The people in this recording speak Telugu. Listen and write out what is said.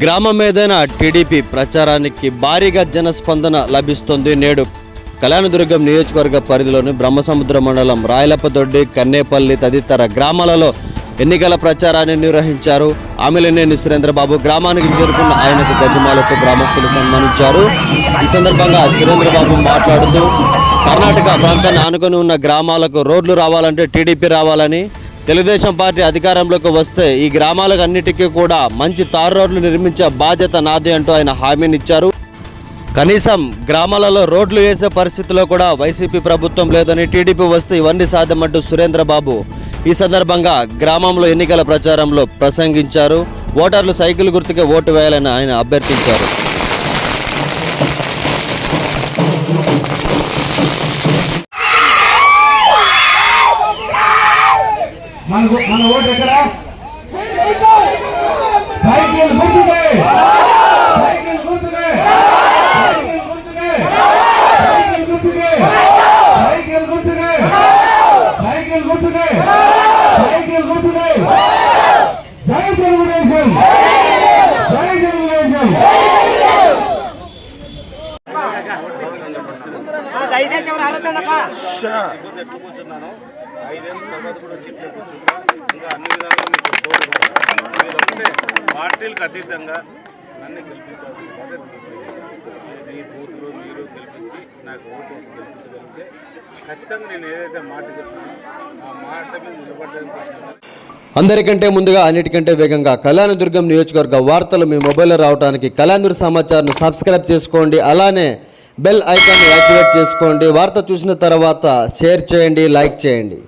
గ్రామం ఏదైనా టీడీపీ ప్రచారానికి భారీగా జనస్పందన లభిస్తుంది నేడు. కళ్యాణదుర్గం నియోజకవర్గ పరిధిలోని బ్రహ్మసముద్ర మండలం రాయలపదొడ్డి కన్నేపల్లి తదితర గ్రామాలలో ఎన్నికల ప్రచారాన్ని నిర్వహించారు. ఆమెలనేని సురేంద్రబాబు గ్రామానికి చేరుకున్న ఆయనకు గజమాలతో గ్రామస్తులు సన్మానించారు. ఈ సందర్భంగా సురేంద్రబాబు మాట్లాడుతూ కర్ణాటక ప్రాంతాన్ని ఆనుకొని ఉన్న గ్రామాలకు రోడ్లు రావాలంటే టీడీపీ రావాలని తెలుగుదేశం పార్టీ అధికారంలోకి వస్తే ఈ గ్రామాలకు అన్నిటికీ కూడా మంచి తారు రోడ్లు నిర్మించే బాధ్యత నాది అంటూ ఆయన హామీనిచ్చారు. కనీసం గ్రామాలలో రోడ్లు వేసే పరిస్థితిలో కూడా వైసీపీ ప్రభుత్వం లేదని టీడీపీ వస్తే ఇవన్నీ సాధ్యమంటూ సురేంద్రబాబు ఈ సందర్భంగా గ్రామంలో ఎన్నికల ప్రచారంలో ప్రసంగించారు. ఓటర్లు సైకిల్ గుర్తుకే ఓటు వేయాలని ఆయన అభ్యర్థించారు. మన మన ఓటు ఎక్కడ? సైకిల్ గుర్తుకే. సైకిల్ గుర్తుకే. సైకిల్ గుర్తుకే. సైకిల్ గుర్తుకే. సైకిల్ గుర్తుకే. సైకిల్ గుర్తుకే. సైకిల్ గుర్తుకే. జై తెలుగుదేశం. జై తెలుగుదేశం. దయచేసి ఎవరు అడుగుతాడప్ప ఐదేళ్ళ తర్వాత కూడా వచ్చి ఇంకా అన్ని విధాలుగా మీకు తోడుగా మీరు వస్తే పార్టీలకు అతీతంగా నన్ను గెలిపించాల్సిన ఈ బూత్లో మీరు గెలిపించి నాకు ఓటు వేసి గెలిపించగలిగితే ఖచ్చితంగా నేను ఏదైతే మాట చెప్తున్నానో ఆ మాట మీద నిలబడడానికి అందరికంటే ముందుగా అన్నిటికంటే వేగంగా కళ్యాణదుర్గం నియోజకవర్గ వార్తలు మీ మొబైల్లో రావడానికి కళ్యాణదుర్గ సమాచారం సబ్స్క్రైబ్ చేసుకోండి. అలానే బెల్ ఐకాన్ యాక్టివేట్ చేసుకోండి. వార్త చూసిన తర్వాత షేర్ చేయండి లైక్ చేయండి.